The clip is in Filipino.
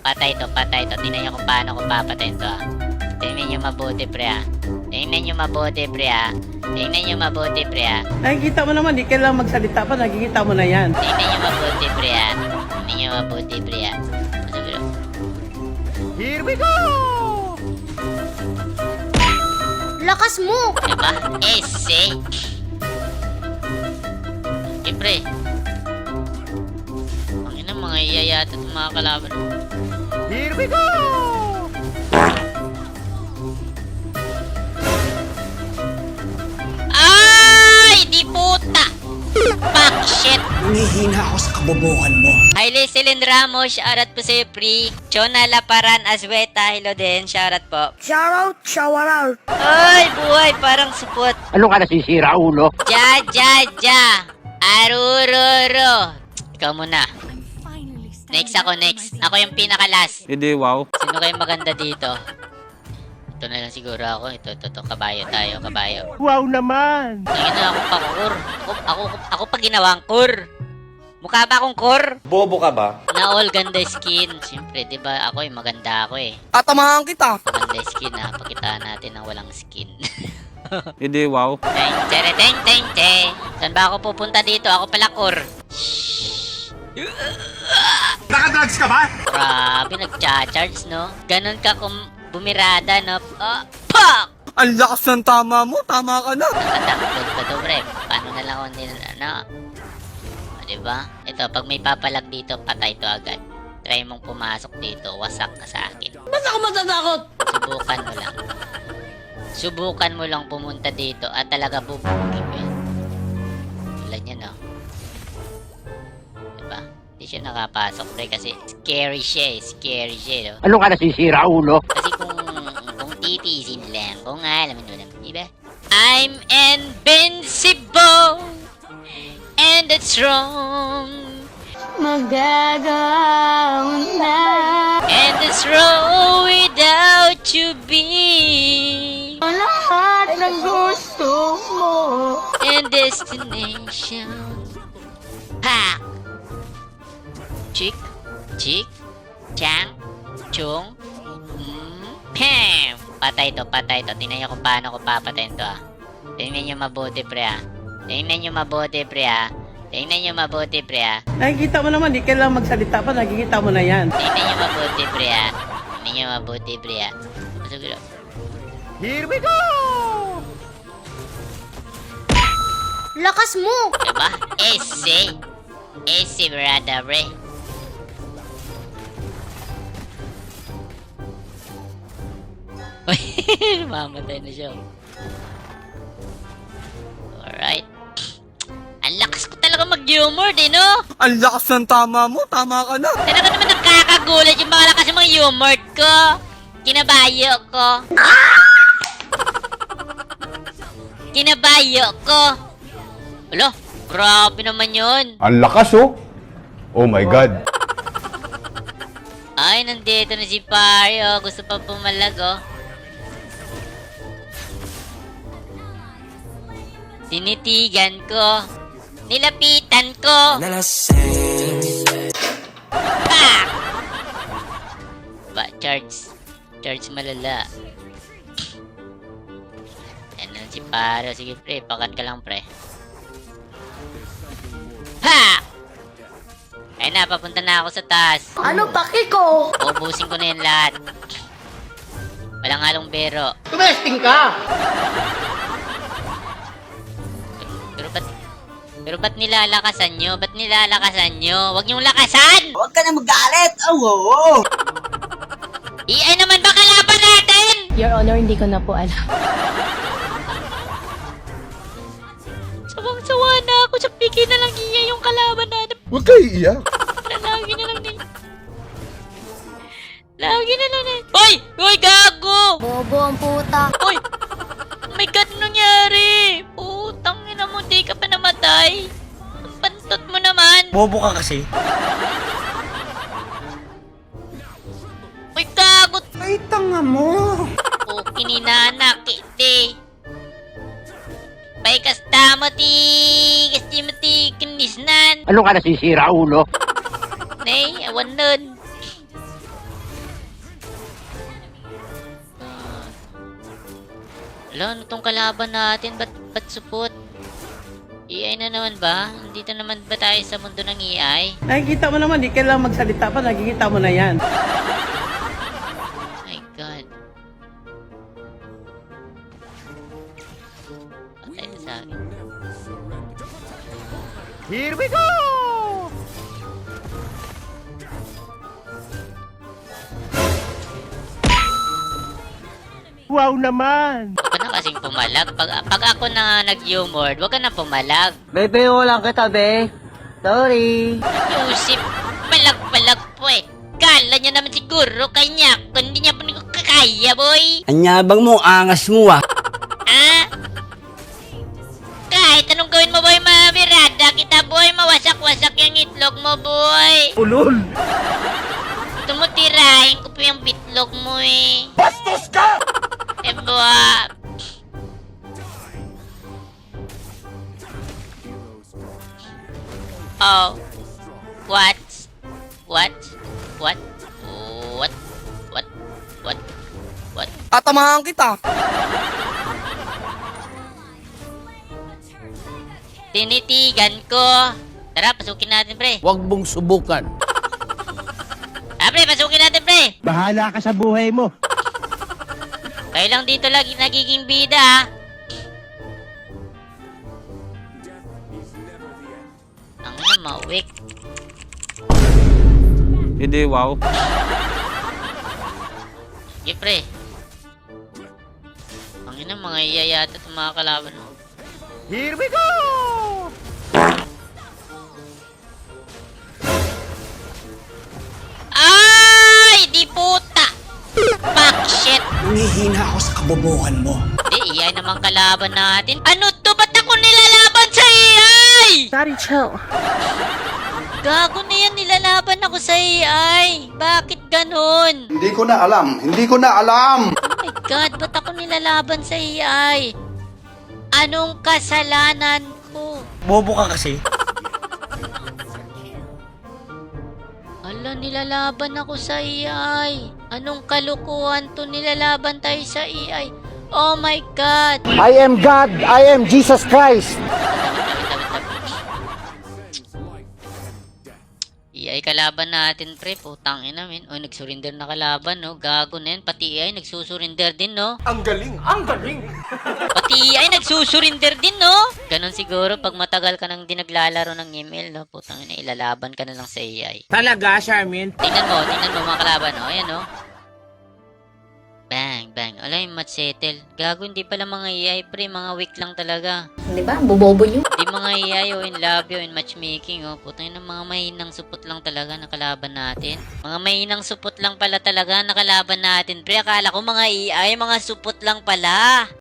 Patay to, patay to. Tingnan nyo kung paano ko papatayin to ah. Tingnan nyo mabuti pre ah. Tingnan nyo mabuti pre ah. Tingnan nyo mabuti pre ah. Nakikita mo naman, di kailangan magsalita pa, nakikita mo na yan. Tingnan nyo mabuti pre ah. Tingnan nyo mabuti pre ah. Ko, Here we go! Lakas mo! Diba? Ese. Okay, pre. Mga kalaban. Here we go! Ay! Di puta! Fuck shit! Nangihina ako sa kabobohan mo. Hi, Lyselin Ramos. Shoutout po sa'yo, pre. Chona Laparan Asweta. Hello din. Shoutout po. Shoutout, shoutout. Ay, buhay. Parang supot. Ano ka nasisira, ulo? Ja, ja, ja. Arururo. Ikaw muna. Next ako, next. Ako yung pinaka-last. Hindi, wow. Sino kayo maganda dito? Ito na lang siguro ako. Ito, ito, ito. Kabayo tayo, kabayo. Wow naman! Tingin na ako pa kur. Ako, ako, ako pa ginawang kur. Mukha ba akong kur? Bobo ka ba? Na all ganda skin. Siyempre, di ba ako eh, maganda ako eh. Tatamahan kita. Maganda skin ha. Pakitaan natin ng walang skin. Hindi, wow. Teng, tere, teng, teng, teng. Saan ba ako pupunta dito? Ako pala kur. Nakadrugs ka ba? Grabe, nagcha-charge, no? Ganon ka kung bumirada, no? Oh, pak! Ang lakas ng tama mo. Tama ka na. Nakatakot pa to, pre. Paano na lang kung hindi na, ano? O, diba? Ito, pag may papalag dito, patay to agad. Try mong pumasok dito, wasak ka sa akin. Ba't ako matatakot? Subukan mo lang. Subukan mo lang pumunta dito at talaga bubugin mo yan. Siya nakapasok, pre, kasi scary siya, eh. Scary siya, no? Ano ka nasisira, ulo? Kasi kung, kung titisin lang, kung alam mo naman, di ba? I'm invincible and it's wrong Magagawa mo na. and it's wrong without you be Lahat ng gusto mo. and destination. Ha! Chick, chick, chang, chung, mm, pam! Patay to, patay to. Tingnan nyo kung paano ko papatayin to ah. Tingnan nyo mabuti pre ah. Tingnan nyo mabuti pre ah. Tingnan nyo mabuti pre ah. Nakikita mo naman, di kailangan magsalita pa, nakikita mo na yan. Tingnan nyo mabuti pre ah. Tingnan nyo mabuti pre ah. Ko, Here we go! Lakas mo! Diba? Ese. Ese, brother, pre. mamatay na siya. Alright. Ang lakas ko talaga mag-humor, din, no? Ang lakas ng tama mo. Tama ka na. Talaga naman nakakagulat yung mga lakas ng mga humor ko. Kinabayo ko. Kinabayo ko. Alo, grabe naman yun. Ang lakas oh. Oh my God. Ay, nandito na si Pario. Gusto pa pumalag, oh. Tinitigan ko. Nilapitan ko. Pa! Ba, charge. Charge malala. Yan na si Pario. Sige, pre. Pakat ka lang, pre. Ha! Ay na, papunta na ako sa taas. Ano paki ko? Ubusin ko na yan lahat. Walang halong bero. Tumesting ka. Pero ba't nilalakasan nyo? Ba't nilalakasan nyo? Huwag nyong lakasan! Huwag ka na magalit. Oh, oo. Iay naman ba kalaban natin? Your Honor, hindi ko na po alam. Sawang-sawa na ako sa piki na lang iya yung kalaban natin. Huwag kayo iiyak. Lagi na lang din. Lagi na lang din. Hoy! Hoy, gago! Bobo ang puta. Hoy! Oh my God, anong nangyari? namatay? Pantot mo naman! Bobo ka kasi. Uy, kagot! Ay, tanga mo! Oh, o, kininanak, kiti. Bay, kastama ti! Kasi mati, kinisnan! Ano ka nasisira, ulo? Nay, awan nun. Ah. Lon, ano itong kalaban natin, ba't, ba't supot? AI na naman ba? Dito naman ba tayo sa mundo ng AI? Nakikita mo naman, di kailangan magsalita pa, nakikita mo na yan. My God. Patay na sa akin. Here we go! Wow naman! Kasing pumalag. Pag, pag ako na nag-humor, huwag ka na pumalag. Bebe, lang kita, be. Sorry. Yusip, palag-palag po eh. Kala niya naman siguro kanya, kung hindi niya po niko kakaya, boy. Anyabang mo, angas mo ah. Ah? Kahit anong gawin mo, boy, mabirada kita, boy. Mawasak-wasak yung itlog mo, boy. Ulol! Tumutirahin ko po yung bitlog mo, eh. Bastos ka! Eh, boy. Oh. What? What? What? What? What? What? What? Tatamahan kita. Tinitigan ko. Tara, pasukin natin, pre. Huwag mong subukan. Ah, pre, pasukin natin, pre. Bahala ka sa buhay mo. Kayo lang dito lagi nagiging bida, ah. Mawik. Hindi, wow. Sige, pre. Ang ina, mga iyayata at mga kalaban mo. Here we go! Ay! Di puta! Fuck shit! Humihina ako sa kabobohan mo. Di, iyay naman kalaban natin. Ano AI? Daddy, chill. Gago na yan, nilalaban ako sa AI. Bakit ganun? Hindi ko na alam. Hindi ko na alam. Oh my God, ba't ako nilalaban sa AI? Anong kasalanan ko? Bobo ka kasi. Ala, nilalaban ako sa AI. Anong kalukuhan to nilalaban tayo sa AI? Oh my God! I am God! I am Jesus Christ! AI kalaban natin, pre. Putang ina, men. O, nagsurrender na kalaban, no? Gago na yan. Pati AI nagsusurrender din, no? Ang galing, ang galing. Pati AI nagsusurrender din, no? Ganon siguro pag matagal ka nang di naglalaro ng email, no? Putang ina, ilalaban ka na lang sa AI. Talaga, Charmin? Tingnan mo, tingnan mo mga kalaban, no? Ayan, no? Bang, bang. Ala yung match settle. Gago, hindi pala mga AI, pre. Mga weak lang talaga. Di ba? Bobobo nyo. Di mga AI o in love o in matchmaking, oh. Putang ina, mga mahinang supot lang talaga nakalaban natin. Mga mahinang supot lang pala talaga nakalaban natin, pre. Akala ko mga AI, mga supot lang pala.